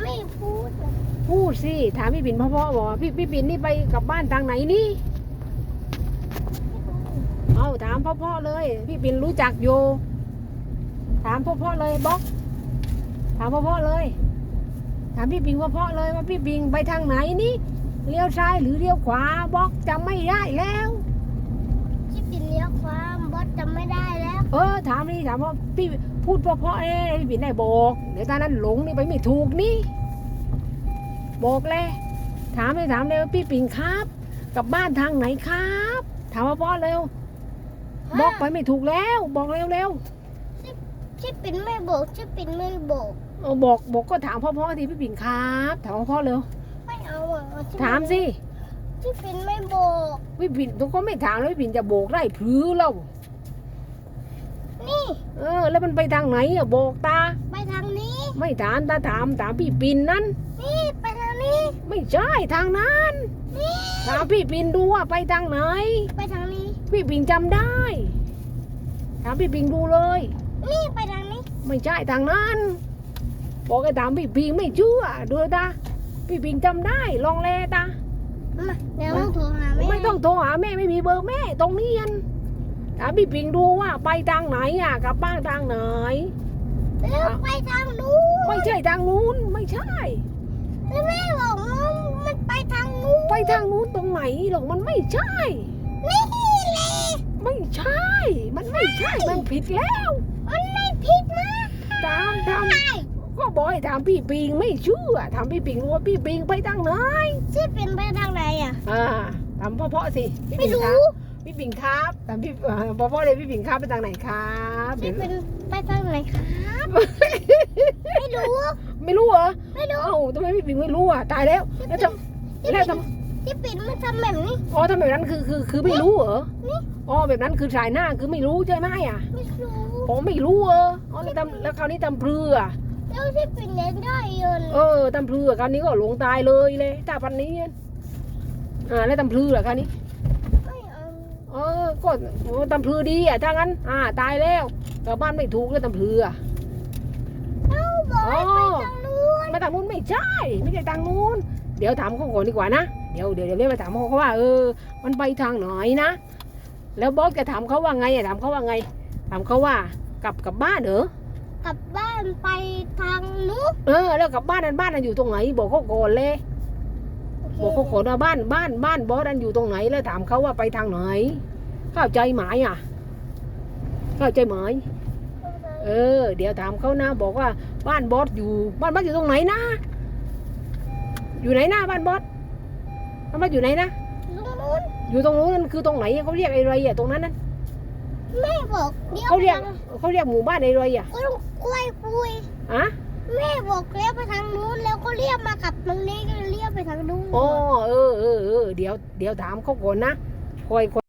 ไม่พูดอะพูดสิ ถามพี่ปิ่นพ่อๆบอกว่าพี่พี่ปิ่นนี่ไปกลับบ้านทางไหนนี่ เอาถามพ่อๆเลย พี่ปิ่นรู้จักอยู่ ถามพ่อๆเลยบอกถามพ่อๆเลย ถามพี่ปิงพ่อๆเลยว่าพี่ปิงไปทางไหนนี่เลี้ยวซ้ายหรือเลี้ยวขวาบอกจำไม่ได้แล้วที่ปิดเลี้ยวความบอสจำไม่ได้แล้ว เออถามนี่ถามว่าพี่ พูดเพราะๆเอ้พี่ปิ่นได้บอก เดี๋ยวตอนนั้นหลงนี่ไปไม่ถูกนี่ บอกเลยถามเลยถามเลยว่าพี่ปิ่นครับ กลับบ้านทางไหนครับ ถามพ่อๆเร็ว บอกไปไม่ถูกแล้ว บอกเร็วเร็วที่ปิดไม่บอกที่ปิดไม่บอกๆเออบอกบอกก็ถามพ่อๆทีพี่ปิ่นครับ ถามพ่อๆเร็วไม่เอาอะที่ถามสิที่ปิดไม่บอกพี่ปิ่นตัวก็ไม่ถามแล้วพี่ปิ่นจะบอกได้พรือเรานี่ เออ แล้วมันไปทางไหนอะบอกตา ไปทางนี้ ไม่ถามตาถามถามพี่ปิ่นนั้น นี่ไปทางนี้ ไม่ใช่ทางนั้น นี่ถามพี่ปิ่นดูว่าไปทางไหน ไปทางนี้ พี่ปิ่นจำได้ ถามพี่ปิ่นดูเลย นี่ไปทางนี้ ไม่ใช่ทางนั้น บอกให้ถามพี่ปิ่นไม่เชื่อดูตาพี่ปิ่นจำได้ลองแลตามาเดี๋ยวต้องโทรหาแม่ไม่ต้องโทรหาแม่ไม่มีเบอร์แม่ตรงนี้ยัน ถามพี่ปิ่นดูว่าไปทางไหนอะกลับบ้านทางไหน แล้วไปทางนู้นไม่ใช่ทางนู้นไม่ใช่ แล้วแม่บอกว่ามันไปทางนู้นไปทางนู้นตรงไหนหรอกมันไม่ใช่ นี่แหละไม่ใช่ มันไม่ใช่ มันผิดแล้ว มันไม่ผิดนะตามตามใช่ก็บอกให้ถามพี่ปิงไม่เชื่อถามพี่ปิงว่าพี่ปิงไปทางไหนที่เป็นไปทางไหนอะ อ่าถามพ่อๆสิพี่ไม่ปิงครู้รับ พี่ปิงครับถามพี่อ่าพ่อๆเลยพี่ปิงครับไปทางไหนครับที่เป็นไปทางไหนครับ ไม่รู้ ไม่รู้เหรอ ไม่รู้เอ้าทำไมพี่ปิงไม่รู้อะตายแล้วแล้วทำแล้วทำที่ปิดมันทำแบบนี้ อ๋อทำแบบนั้นคือคือคือไม่รู้เหรอนี่อ๋อแบบนั้นคือสายหน้าคือไม่รู้ใช่ไหมอะ ไม่รู้ผมไม่รู้เอออ๋อแล้วทำแล้วคราวนี้ทำเพลือแล้วที่ปิดเล่นได้เยินเออตำพลือคราวนี้ก็หลงตายเลยเลยตาพันนี้เนี่ยอ่าแล้วตำพลือเหรอคราวนี้ไม่เอา เออก็โอ้ตำพลือดีอะถ้างั้น อ่า ตายแล้วกลับบ้านไม่ถูกแล้วตำพลืออะเอ้าบอกให้ไปทางนู้นมาทางนู้นไม่ใช่ ไม่ใช่ทางนู้น เดี๋ยวถามเขาก่อนดีกว่านะเดี๋ยวเดี๋ยวเดี๋ยวเรียกไปถามเขาว่าเออ มันไปทางไหนนะ แล้วบอสจะถามเขาว่าไงอะถามเขาว่าไง ถามเขาว่ากลับกลับบ้านเหรอกลับบ้านไปทางนู้นเออ แล้วกลับบ้านนั้นบ้านนั้นอยู่ตรงไหน บอกเขาก่อนเลย บอกเขาก่อนว่าบ้านบ้านบ้านบอสนั้นอยู่ตรงไหนแล้วถามเขาว่าไปทางไหน เข้าใจไหมอะ เข้าใจไหมเออ เดี๋ยวถามเขานะ บอกว่าบ้านบอสอยู่ บ้านบอสอยู่ตรงไหนนะ อยู่ไหนนะบ้านบอสบ้านบอสอยู่ไหนนะตรงนู้นอยู่ตรงนู้นนั่นคือตรงไหนเขาเรียกอะไรอะตรงนั้นนั่นแม่บอกเลี้ยวเขาเรียกไปทางเขาเรียกหมู่บ้านอะไรอะกล้วยกล้วยปุยอะ แม่บอกเลี้ยวไปทางนู้นแล้วก็เลี้ยวมากลับตรงนี้ก็เลี้ยวไปทางนู้นอ๋อเออเออเออเดี๋ยวเดี๋ยวถามเขาก่อนนะคอยคอย